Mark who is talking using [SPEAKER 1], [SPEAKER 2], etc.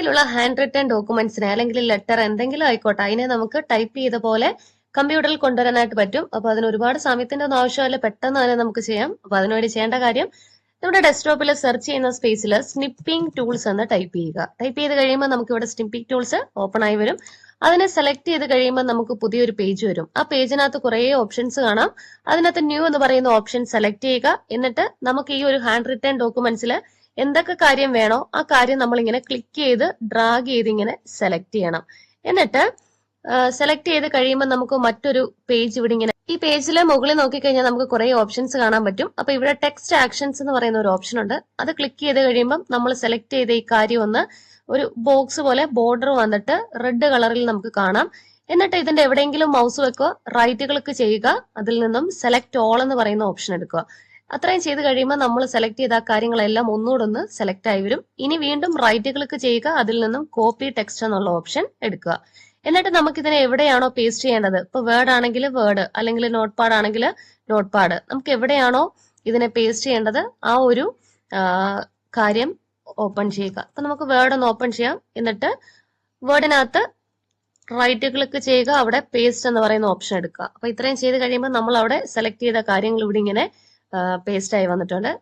[SPEAKER 1] കയ്യിലുള്ള hand return ഡോക്യുമെന്റ്സിനെ അല്ലെങ്കിൽ letter എന്തെങ്കിലും ആയിക്കോട്ടെ അതിനെ നമുക്ക് ടൈപ്പ് ചെയ്ത പോലെ കമ്പ്യൂട്ടറിൽ കൊണ്ടുവരാനായിട്ട് പറ്റും. അപ്പൊ അതിന് ഒരുപാട് സമയത്തിന്റെ ഒന്നും ആവശ്യമില്ല. പെട്ടെന്ന് തന്നെ നമുക്ക് ചെയ്യാം. അപ്പൊ അതിനുവേണ്ടി ചെയ്യേണ്ട കാര്യം നമ്മുടെ ഡെസ്ക്ടോപ്പിൽ സെർച്ച് ചെയ്യുന്ന സ്പേസിൽ സ്നിപ്പിംഗ് ടൂൾസ് എന്ന് ടൈപ്പ് ചെയ്യുക. ടൈപ്പ് ചെയ്ത് കഴിയുമ്പോൾ നമുക്ക് ഇവിടെ സ്നിപ്പിംഗ് ടൂൾസ് ഓപ്പൺ ആയി വരും. അതിനെ സെലക്ട് ചെയ്ത് കഴിയുമ്പോൾ നമുക്ക് പുതിയൊരു പേജ് വരും. ആ പേജിനകത്ത് കുറേ ഓപ്ഷൻസ് കാണാം. അതിനകത്ത് ന്യൂ എന്ന് പറയുന്ന ഓപ്ഷൻ സെലക്ട് ചെയ്യുക. എന്നിട്ട് നമുക്ക് ഈ ഒരു ഹാൻഡ് റിട്ടേൺ ഡോക്യുമെന്റ്സിൽ എന്തൊക്കെ കാര്യം വേണോ ആ കാര്യം നമ്മൾ ഇങ്ങനെ ക്ലിക്ക് ചെയ്ത് ഡ്രാഗ് ചെയ്ത് ഇങ്ങനെ സെലക്ട് ചെയ്യണം. എന്നിട്ട് സെലക്ട് ചെയ്ത് കഴിയുമ്പോൾ നമുക്ക് മറ്റൊരു പേജ് ഇവിടെ ഇങ്ങനെ ഈ പേജിൽ മുകളിൽ നോക്കിക്കഴിഞ്ഞാൽ നമുക്ക് കുറെ ഓപ്ഷൻസ് കാണാൻ പറ്റും. അപ്പൊ ഇവിടെ ടെക്സ്റ്റ് ആക്ഷൻസ് എന്ന് പറയുന്ന ഒരു ഓപ്ഷൻ ഉണ്ട്. അത് ക്ലിക്ക് ചെയ്ത് കഴിയുമ്പോൾ നമ്മൾ സെലക്ട് ചെയ്ത ഈ കാര്യം ഒന്ന് ഒരു ബോക്സ് പോലെ ബോർഡർ വന്നിട്ട് റെഡ് കളറിൽ നമുക്ക് കാണാം. എന്നിട്ട് ഇതിന്റെ എവിടെയെങ്കിലും മൗസ് വെക്കുക റൈറ്റ് ക്ലിക്ക് ചെയ്യുക അതിൽ നിന്നും സെലക്ട് ഓൾ എന്ന് പറയുന്ന ഓപ്ഷൻ എടുക്കുക. അത്രയും ചെയ്ത് കഴിയുമ്പോൾ നമ്മൾ സെലക്ട് ചെയ്ത ആ കാര്യങ്ങളെല്ലാം ഒന്നുകൂടെ ഒന്ന് സെലക്ട് ആയി വരും. ഇനി വീണ്ടും റൈറ്റ് ക്ലിക്ക് ചെയ്യുക അതിൽ നിന്നും കോപ്പി ടെക്സ്റ്റ് എന്നുള്ള ഓപ്ഷൻ എടുക്കുക. എന്നിട്ട് നമുക്ക് ഇതിനെ എവിടെയാണോ പേസ്റ്റ് ചെയ്യേണ്ടത്? ഇപ്പൊ വേർഡ് ആണെങ്കിൽ വേർഡ് അല്ലെങ്കിൽ നോട്ട് പാഡ് ആണെങ്കിൽ നോട്ട് പാഡ് നമുക്ക് എവിടെയാണോ ഇതിനെ പേസ്റ്റ് ചെയ്യേണ്ടത് ആ ഒരു കാര്യം ഓപ്പൺ ചെയ്യുക. അപ്പൊ നമുക്ക് വേർഡ് ഒന്ന് ഓപ്പൺ ചെയ്യാം. എന്നിട്ട് വേർഡിനകത്ത് റൈറ്റ് ക്ലിക്ക് ചെയ്യുക അവിടെ പേസ്റ്റ് എന്ന് പറയുന്ന ഓപ്ഷൻ എടുക്കുക. അപ്പൊ ഇത്രയും ചെയ്ത് കഴിയുമ്പോൾ നമ്മൾ അവിടെ സെലക്ട് ചെയ്ത കാര്യങ്ങൾ ഇവിടെ ഇങ്ങനെ പേസ്റ്റ് ആയി വന്നിട്ടുണ്ട്.